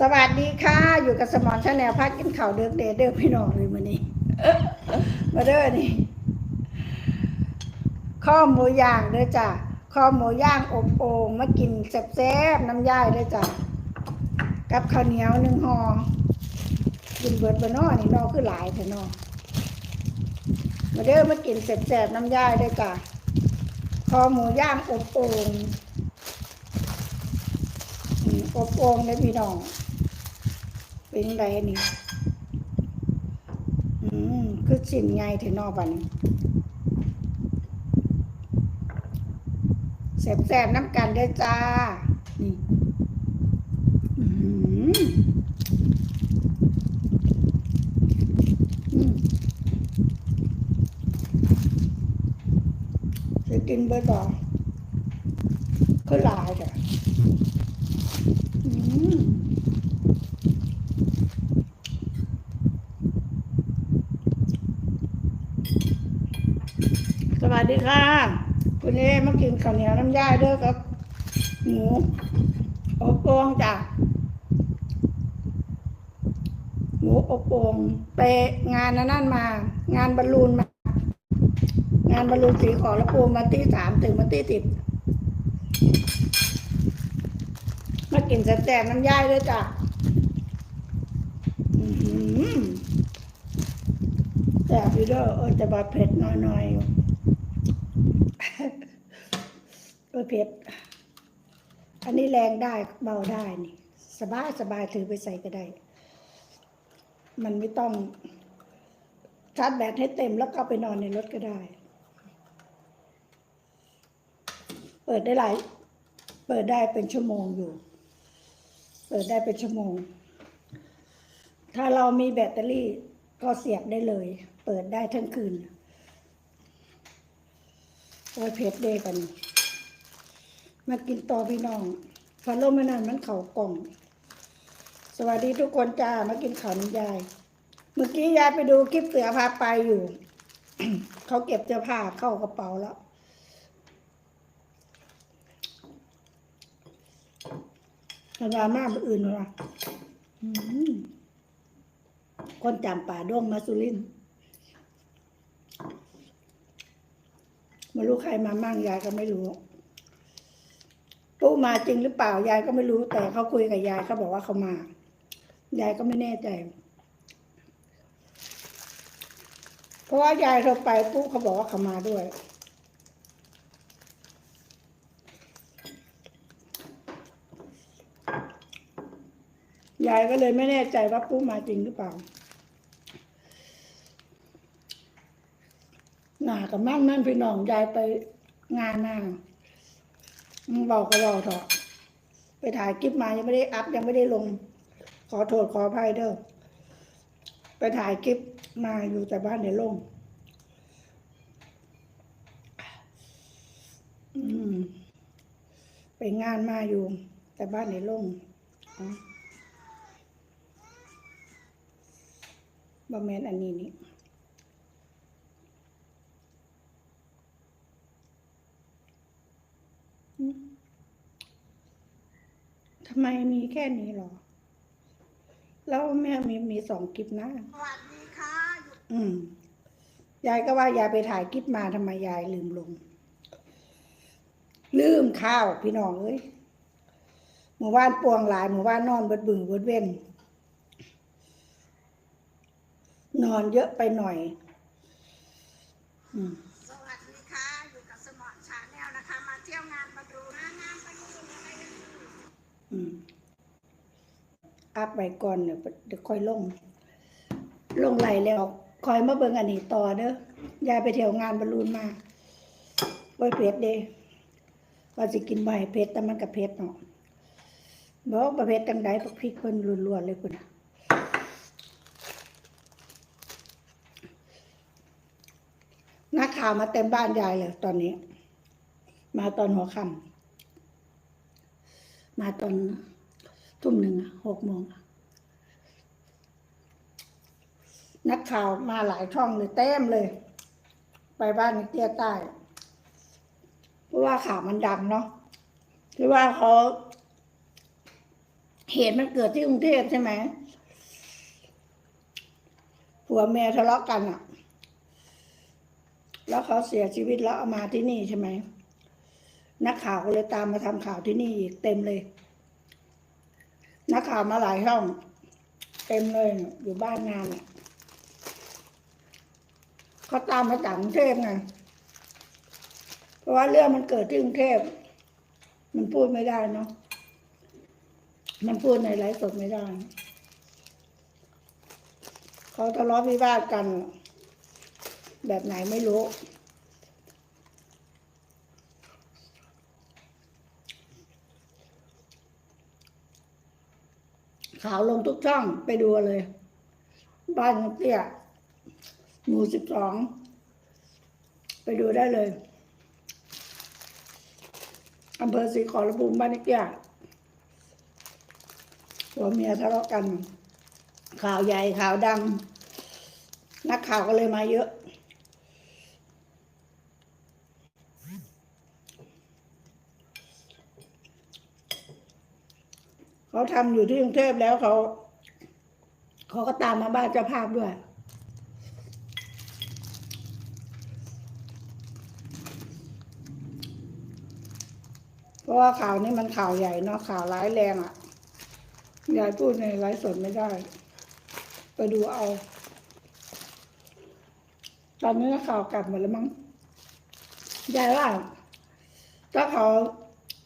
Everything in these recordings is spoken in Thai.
สวัสดีค่ะ อยู่กับสมอนชาแนลพักกินข่าวเด็กเดเด้อพี่น้องเลยมื้อนี้มาเด้อนี่ข้อหมูย่างเด้อจ้ะข้อหมูย่างอบโอ่งมากินแซ่บๆน้ำย่ายเด้อจ้ะกับข้าวเหนียวหนึ่งห่อกินเบิดบนอนี่นอคือหลายเถอะนอมาเด้อมากินแซ่บๆน้ำย่ายเด้อจ้ะคอหมูย่างอบโอ่งอืมอบโอ่งเลยพี่น้อง เป็นไรนี่อืมคือสิ่งไงถึงนอกบัดนแสบๆน้ำกันเด้อจ้า นี่อืมอืมจะกินเบิดบ่คือหลายจ้ะอืม สวัส ดีค่ะคุณเอมากินข้าวเหนียวน้ำย่าเด้อครับหมูอบโอ่งจ้ะหมูอบโอ่งไปงานนั้นมา งานบอลลูนมา งานบอลลูนสีขอแล้วปูมาตีสามถึงมาตีสิบมากินแซ่บๆน้ำย่ายด้วยจ้ะแซ่บอยู่เด้อเออแต่บาเผ็ดน้อยๆอยู่ เออเผ็ด อันนี้แรงได้เบาได้นี่ สบายสบายถือไปใส่ก็ได้ มันไม่ต้องชาร์จแบตให้เต็มแล้วก็ไปนอนในรถก็ได้ เปิดได้หลาย เปิดได้เป็นชั่วโมงอยู่ เปิดได้เป็นชั่วโมง ถ้าเรามีแบตเตอรี่ก็เสียบได้เลย เปิดได้ทั้งคืน โอ้ยเผ็ดเด้กันมากินต่อพี่น้องฟันลมมันนั่นมันเข่ากล่อง สวัสดีทุกคนจ้ามากินข้าวน้ำยาย เมื่อกี้ยายไปดูคลิปเสือพาไปอยู่ เขาเก็บเสื้อผ้าเข้ากระเป๋าแล้วธรรมดามากอื่นหรอคนจำป่าด้งมาสุรินทร์ ไม่รู้ใครมามั่งยายก็ไม่รู้ปุ๊มาจริงหรือเปล่ายายก็ไม่รู้แต่เขาคุยกับยายเขาบอกว่าเขามา ยายก็ไม่แน่ใจ เพราะว่ายายโทรไปปุ๊เขาบอกว่าเขามาด้วยยายก็เลยไม่แน่ใจว่าปุ๊มาจริงหรือเปล่า หนากับมั่งนั่นพี่น้องยายไปงานน่ะอืมบอกก็บอเถอะไปถ่ายคลิปมายังไม่ได้อัพยังไม่ได้ลง ขอโทษขออภัยเด้อไปถ่ายคลิปมาอยู่แต่บ้านเดี๋ยวลงอืมไปงานมาอยู่ แต่บ้านเดี๋ยวลงอ๋อบะแมนอันนี้นี่ อืมทำไมมีแค่นี้หรอ แล้วแม่มีมีสองคลิปนะสวัสดีค่ะอืมยายก็ว่ายายไปถ่ายคลิปมาทำไมยายลืมลง ลืมข้าวพี่น้องเอ้ยหมู่บ้านปวงหลายหมู่บ้านนอนเบิดบึงเบิดเว้นนอนเยอะไปหน่อย อืม อัพไปก่อนเดี๋ยวเดี๋ยวค่อยลง ลงไหลแล้วคอยมาเบิ่งอันนี้ต่อเด้อยายไปเที่ยวงานบอลลูนมาไว้เพชรเด้ว่าสิกินใบเพชรแต่มันกับเพชรเนาะบอกประเภทจังใดปักพริกเพิ่นล้วนๆเลยคุณน่ะนักข่าวมาเต็มบ้านยายเลยตอนนี้ มาตอนหัวค่ำ มาตอนทุ่มหนึ่งอะหกโมงนักข่าวมาหลายช่องเลยเต็มเลย ไปบ้านเตี้ยใต้เพราะว่าข่าวมันดังเนาะที่ว่าเขาเหตุมันเกิดที่กรุงเทพใช่ไหมผัวเมียทะเลาะกันอะ แล้วเขาเสียชีวิตแล้วเอามาที่นี่ใช่ไหม นักข่าวก็เลยตามมาทำข่าวที่นี่อีกเต็มเลย นักข่าวมาหลายช่อง เต็มเลยอยู่บ้านงานเนี่ยเขาตามมาจากกรุงเทพไงเพราะว่าเรื่องมันเกิดที่กรุงเทพมันพูดไม่ได้เนาะมันพูดในไลฟ์สดไม่ได้เขาทะเลาะวิวาทกัน แบบไหนไม่รู้ ข่าวลงทุกช่องไปดูเลย บ้านของเตี้ยหมู่สิบสอง ไปดูได้เลยอำเภอศรีขอรภูมิบ้านนิกยาผัวเมียทะเลาะกัน ข่าวใหญ่ข่าวดัง นักข่าวก็เลยมาเยอะ เขาทำอยู่ที่กรุงเทพแล้วเขา เขาก็ตามมาบ้านเจ้าภาพด้วย เพราะว่าข่าวนี้มันข่าวใหญ่เนาะข่าวร้ายแรงอะ่ะยายพูดในไลฟ์สดไม่ได้ ไปดูเอา ตอนนี้ข่าวกลับหมดแล้วมั้งยายว่าถ้าเขา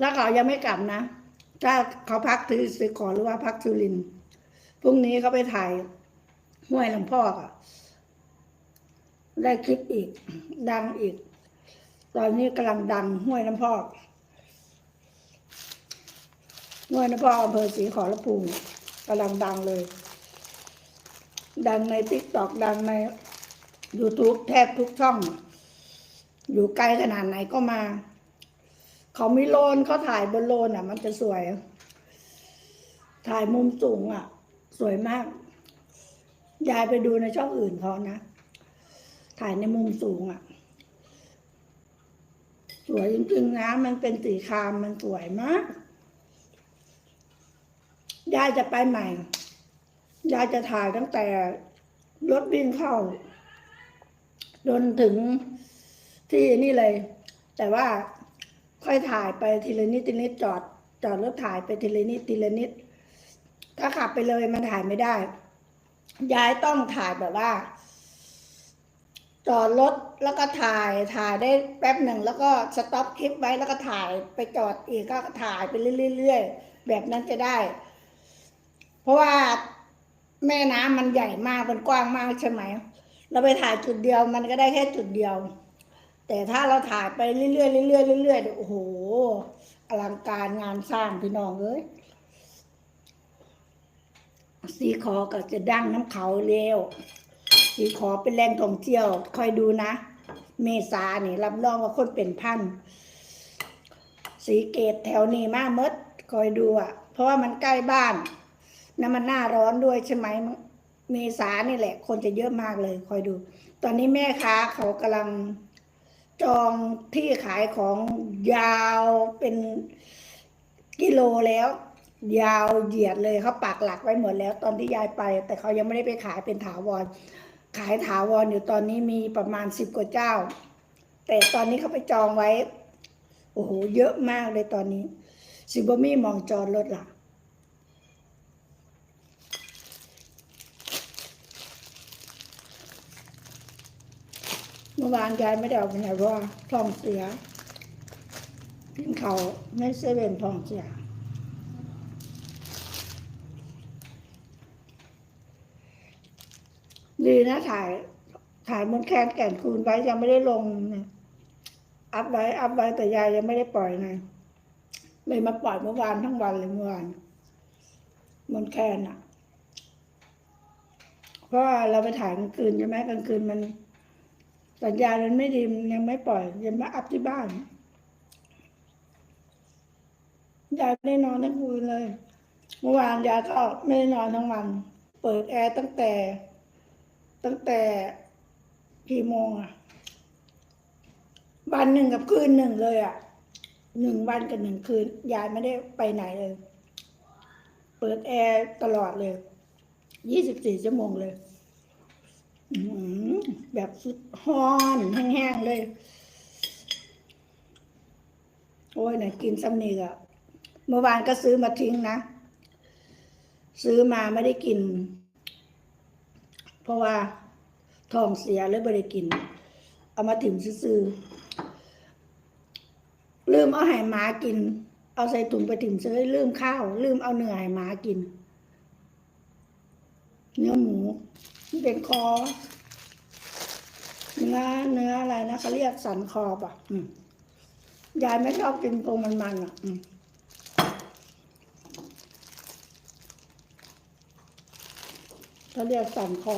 ถ้าเขายังไม่กลับนะ ถ้าเขาพักที่สิขอหรือว่าพักจุรินพรุ่งนี้เขาไปถ่ายห้วยลำพอกอะได้คลิปอีก ดังอีก ตอนนี้กำลังดังห้วยน้ำพอกห้วยน้ำพอกอำเภอศรีขอรภูมิกำลังดังเลย ดังในติ๊กตอกดังใน YouTube แทบทุกช่อง อยู่ไกลขนาดไหนก็มา เขามีโลนเขาถ่ายบนโลนอะ มันจะสวย ถ่ายมุมสูงอะ สวยมาก ยายไปดูในช่องอื่นเขานะ ถ่ายในมุมสูงอะ สวยจริงๆนะ มันเป็นสีครามมันสวยมาก ยายจะไปใหม่ ยายจะถ่ายตั้งแต่รถวิ่งเข้าจนถึงที่นี่เลย แต่ว่า ค่อยถ่ายไปทีละนิดทีละนิดจอด จอดรถถ่ายไปทีละนิดทีละนิด ถ้าขับไปเลยมันถ่ายไม่ได้ ยายต้องถ่ายแบบว่า จอดรถแล้วก็ถ่ายถ่ายได้แป๊บหนึ่งแล้วก็สต็อปคลิปไว้แล้วก็ถ่ายไปจอดอีกก็ถ่ายไปเรื่อยๆแบบนั้นจะได้ เพราะว่าแม่น้ำมันใหญ่มากมันกว้างมากใช่ไหมเราไปถ่ายจุดเดียวมันก็ได้แค่จุดเดียว แต่ถ้าเราถ่ายไปเรื่อยๆเรื่อยๆเรื่อยๆโอ้โหอลังการงานสร้างพี่น้องเอ้ยสีขอก็จะดั้งน้ำเขาเร็วสีขอเป็นแหล่งท่องเที่ยว คอยดูนะ เมษาเนี่ยรับรองว่าคนเป็นพัน สีเกตแถวนี้มากมดคอยดูอะ เพราะว่ามันใกล้บ้านน้ำมันหน้าร้อนด้วยใช่ไหมเมษานี่แหละ คนจะเยอะมากเลย คอยดู ตอนนี้แม่ค้าเขากำลัง จองที่ขายของยาวเป็นกิโลแล้ว ยาวเหยียดเลยเขาปักหลักไว้หมดแล้ว ตอนที่ยายไป แต่เขายังไม่ได้ไปขายเป็นถาวร ขายถาวรอยู่ตอนนี้มีประมาณสิบกว่าเจ้า แต่ตอนนี้เขาไปจองไว้ โอ้โห เยอะมากเลยตอนนี้สิบมี่มองจอรถหล่ะ มื่อวานยายไม่ได้ออกไปไหนเพราะว่าท้องเสียกินเขาไม่เซเว่นท้องเสียดีนะถ่ายถ่ายมนแคนแก่นคูณไว้ยังไม่ได้ลงนะอัพไว้อัพไว้แต่ยายยังไม่ได้ปล่อยไงเลยมาปล่อยเมื่อวานทั้งวันเลยเมื่อวานมนแคนอะ เพราะเราไปถ่ายกลางคืนใช่ไหมกลางคืนมัน สัญญาณมันไม่ดีมยังไม่ปล่อยยังมาอัพที่บ้านยายไม่ได้นอนทั้งคืนเลย เมื่อวานยายก็ไม่ได้นอนทั้งวัน เปิดแอร์ตั้งแต่ ตั้งแต่กี่โมงอะวันหนึ่งกับคืนหนึ่งเลยอะหนึ่งวันกับหนึ่งคืนยายไม่ได้ไปไหนเลย เปิดแอร์ตลอดเลยยี่สิบสี่ชั่วโมงเลย แบบสุดฮอนแห้งๆเลย โอ้ยนี่ยกินซ้ำนี่ก็เมื่อวานก็ซื้อมาทิ้งนะ ซื้อมาไม่ได้กิน เพราะว่าท้องเสียเลยไม่ได้กิน เอามาถิ่มซื้อลืมเอาไห่หมากิน เอาใส่ถุงไปถิ่มซื้อลืมข้าว ลืมเอาเนื้อไห่หมากิน เนื้อหมู มันเป็นคอ เนื้อเนื้ออะไรนะเขาเรียกสันคอป่ะอืยายไม่ชอบกินตรงมันมันๆอะเขาเรียกสันคอ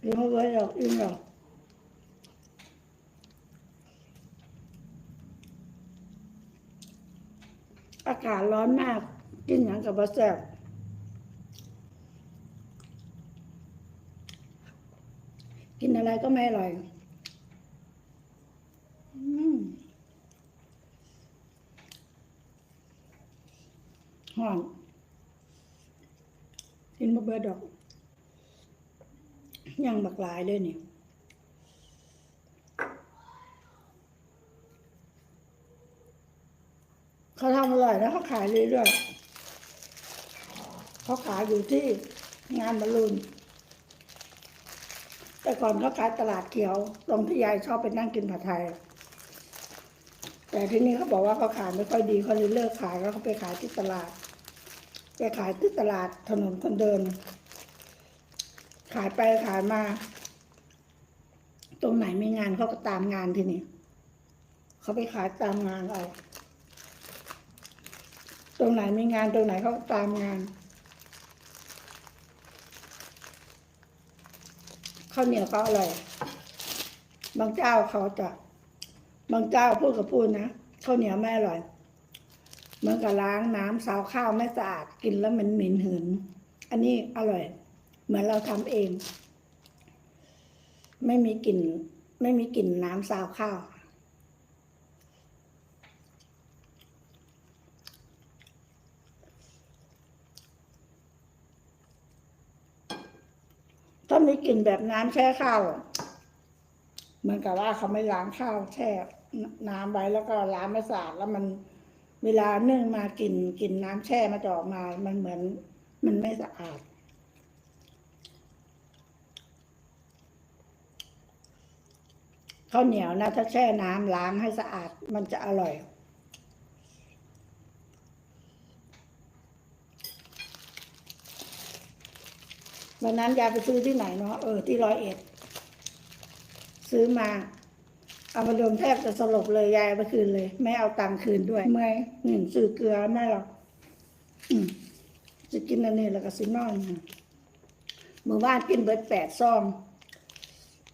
กินเข้าไปหรอกอิ่มหรอกอากาศร้อนมาก กินอย่างกับบะแซ่บกิน อะไรก็ไม่อร่อยหอมกินมาเบิดดอกยังบักหลายเลยเนี่ยเขาทำอร่อยแล้วเขาขายเรื่อยๆเขาขายอยู่ที่งานบอลลูน แต่ก่อนเขาขายตลาดเขียว ตรงที่ยายชอบไปนั่งกินผัดไทย แต่ที่นี่เขาบอกว่าเขาขายไม่ค่อยดีเขาเลยเลิกขายแล้วเขาไปขายที่ตลาด ไปขายที่ตลาดถนนคนเดิน ขายไปขายมา ตรงไหนมีงานเขาก็ตามงานที่นี่เขาไปขายตามงานเอาตรงไหนมีงานตรงไหนเขาตามงาน ข้าวเหนียวเขาอร่อย บางเจ้าเขาจะบางเจ้าพูดกับพูดนะข้าวเหนียวไม่อร่อยเหมือนกับล้างน้ำซาวข้าวไม่สะอาดกินแล้วมันเหม็นหืน อันนี้อร่อย เหมือนเราทำเอง ไม่มีกลิ่นไม่มีกลิ่นน้ำซาวข้าว ถ้ามีกลิ่นแบบน้ำแช่ข้าวเหมือนกับว่าเขาไม่ล้างข้าวแช่น้ำไว้แล้วก็ล้างไม่สะอาดแล้วมันเวลานึ่งมากลิ่นกลิ่นน้ำแช่มาจะออกมา มันเหมือน มันไม่สะอาดข้าวเหนียวนะถ้าแช่น้ำล้างให้สะอาดมันจะอร่อย วันนั้นยายไปซื้อที่ไหนเนาะเออที่ร้อยเอ็ดซื้อมาเอามาดมแทบจะสลบเลยยายเอาไปคืนเลย ไม่เอาตังค์คืนด้วยเมื่อยหนึ่งซื้อเกลือไม่หรอกอืมจะกินอันนี้แล้วก็สินอนเมื่อวานกินเบิดแปดซอง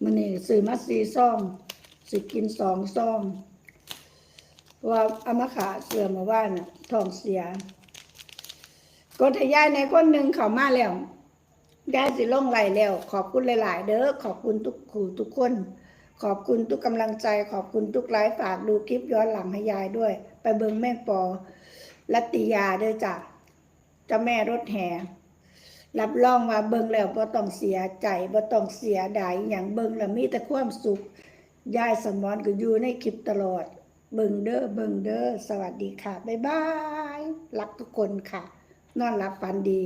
มันนี่ซื้อมาสี่ซองสิกินสองซองเพราะว่าเอามาขาเสื่อมมาว่านน่ะท้องเสียกดให้ยายในคนหนึ่งเขามาแล้ว ยายสิล่องไหลแล้ว ขอบคุณหลาย ๆ เด้อขอบคุณทุกครูทุกคน ขอบคุณทุกกำลังใจ ขอบคุณทุกไลฟ์ฝากดูคลิปย้อนหลังให้ยายด้วย ไปเบิงแม่ปอรัตติยาด้วยจ้ะเจ้าแม่รถแห่รับรองว่าเบิงแล้วบ่ต้องเสียใจบ่ต้องเสียดายอย่างเบิงแล้วมีแต่ความสุขยายสมอนก็อยู่ในคลิปตลอด เบิงเด้อเบิงเด้อสวัสดีค่ะบ๊ายบายรักทุกคนค่ะ นอนหลับฝันดี